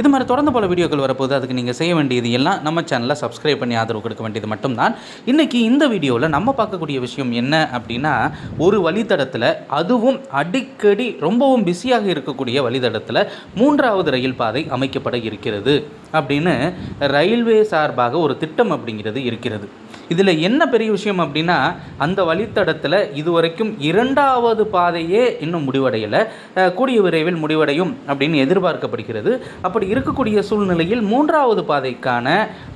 இது மாதிரி தொடர்ந்து பல வீடியோக்கள் வரப்போகுது. அதுக்கு நீங்கள் செய்ய வேண்டியது எல்லாம் நம்ம சேனலில் சப்ஸ்கிரைப் பண்ணி ஆதரவு கொடுக்க வேண்டியது மட்டும்தான். இன்றைக்கி இந்த வீடியோவில் நம்ம பார்க்கக்கூடிய விஷயம் என்ன அப்படின்னா ஒரு வழித்தடத்தில் அதுவும் அடிக்கடி ரொம்பவும் பிஸியாக இருக்கக்கூடிய வழித்தடத்தில் மூன்றாவது ரயில் பாதை அமைக்கப்பட இருக்கிறது அப்படின்னு ரயில்வே சார்பாக ஒரு திட்டம் அப்படிங்கிறது இருக்கிறது. இதில் என்ன பெரிய விஷயம் அப்படின்னா அந்த வழித்தடத்தில் இதுவரைக்கும் இரண்டாவது பாதையே இன்னும் முடிவடையலை. கூடிய விரைவில் முடிவடையும் அப்படின்னு எதிர்பார்க்கப்படுகிறது. அப்படி இருக்கக்கூடிய சூழ்நிலையில் மூன்றாவது பாதைக்கான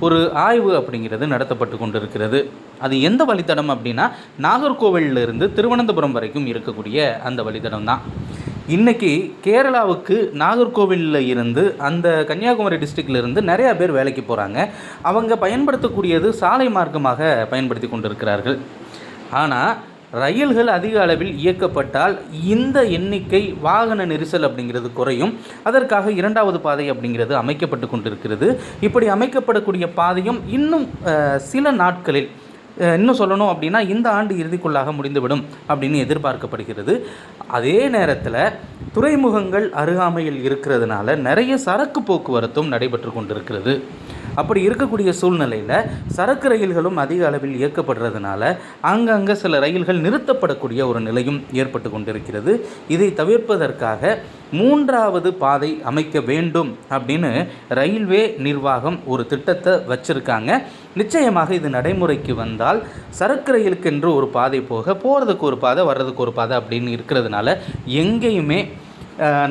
ஒரு ஆய்வு அப்படிங்கிறது நடத்தப்பட்டு கொண்டிருக்கிறது. அது எந்த வழித்தடம் அப்படின்னா நாகர்கோவிலிருந்து திருவனந்தபுரம் வரைக்கும் இருக்கக்கூடிய அந்த வழித்தடம் தான். இன்னைக்கு கேரளாவுக்கு நாகர்கோவிலில் இருந்து அந்த கன்னியாகுமரி டிஸ்ட்ரிக்ட்லேருந்து நிறையா பேர் வேலைக்கு போகிறாங்க அவங்க பயன்படுத்தக்கூடியது சாலை மார்க்கமாக பயன்படுத்தி கொண்டிருக்கிறார்கள். ஆனால் ரயில்கள் அதிக அளவில் இயக்கப்பட்டால் இந்த எண்ணிக்கை வாகன நெரிசல் அப்படிங்கிறது குறையும். அதற்காக இரண்டாவது பாதை அப்படிங்கிறது அமைக்கப்பட்டு கொண்டிருக்கிறது. இப்படி அமைக்கப்படக்கூடிய பாதையும் இன்னும் சில நாட்களில் இன்னும் சொல்லணும் அப்படின்னா இந்த ஆண்டு இறுதிக்குள்ளாக முடிந்துவிடும் அப்படின்னு எதிர்பார்க்கப்படுகிறது. அதே நேரத்தில் துறைமுகங்கள் அருகாமையில் இருக்கிறதுனால நிறைய சரக்கு போக்குவரத்தும் நடைபெற்று கொண்டிருக்கிறது. அப்படி இருக்கக்கூடிய சூழ்நிலையில் சரக்கு ரயில்களும் அதிக அளவில் இயக்கப்படுறதுனால அங்கங்கே சில ரயில்கள் நிறுத்தப்படக்கூடிய ஒரு நிலையும் ஏற்பட்டு கொண்டிருக்கிறது. இதை தவிர்ப்பதற்காக மூன்றாவது பாதை அமைக்க வேண்டும் அப்படின்னு ரயில்வே நிர்வாகம் ஒரு திட்டத்தை வச்சுருக்காங்க. நிச்சயமாக இது நடைமுறைக்கு வந்தால் சரக்கு ரயிலுக்கென்று ஒரு பாதை போக போகிறதுக்கு ஒரு பாதை வர்றதுக்கு ஒரு பாதை அப்படின்னு இருக்கிறதுனால எங்கேயுமே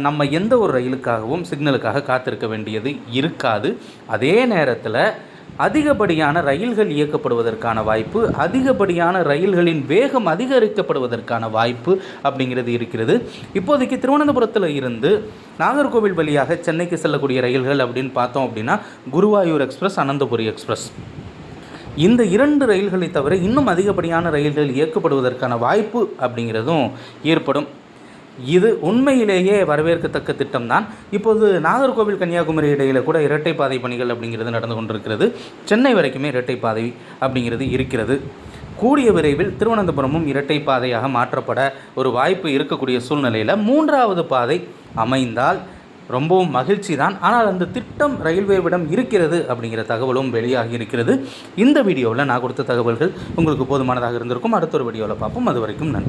நம்ம எந்த ஒரு ரயிலுக்காகவும் சிக்னலுக்காக காத்திருக்க வேண்டியது இருக்காது. அதே நேரத்தில் அதிகப்படியான ரயில்கள் இயக்கப்படுவதற்கான வாய்ப்பு அதிகப்படியான ரயில்களின் வேகம் அதிகரிக்கப்படுவதற்கான வாய்ப்பு அப்படிங்கிறது இருக்கிறது. இப்போதைக்கு திருவனந்தபுரத்தில் இருந்து நாகர்கோவில் வழியாக சென்னைக்கு செல்லக்கூடிய ரயில்கள் அப்படின்னு பார்த்தோம் அப்படின்னா குருவாயூர் எக்ஸ்பிரஸ் அனந்தபுரி எக்ஸ்பிரஸ். இந்த இரண்டு ரயில்களை தவிர இன்னும் அதிகப்படியான ரயில்கள் இயக்கப்படுவதற்கான வாய்ப்பு அப்படிங்கிறதும் ஏற்படும். இது உண்மையிலேயே வரவேற்கத்தக்க திட்டம் தான் இப்போது நாகர்கோவில் கன்னியாகுமரி இடையில் கூட இரட்டை பாதை பணிகள் அப்படிங்கிறது நடந்து கொண்டிருக்கிறது. சென்னை வரைக்குமே இரட்டை பாதை அப்படிங்கிறது இருக்கிறது. கூடிய விரைவில் திருவனந்தபுரமும் இரட்டை பாதையாக மாற்றப்பட ஒரு வாய்ப்பு இருக்கக்கூடிய சூழ்நிலையில் மூன்றாவது பாதை அமைந்தால் ரொம்பவும் மகிழ்ச்சி தான் ஆனால் அந்த திட்டம் ரயில்வேவிடம் இருக்கிறது அப்படிங்கிற தகவலும் வெளியாகி இருக்கிறது. இந்த வீடியோவில் நான் கொடுத்த தகவல்கள் உங்களுக்கு போதுமானதாக இருந்திருக்கும். அடுத்த ஒரு வீடியோவில் பார்ப்போம். அது வரைக்கும் நன்றி.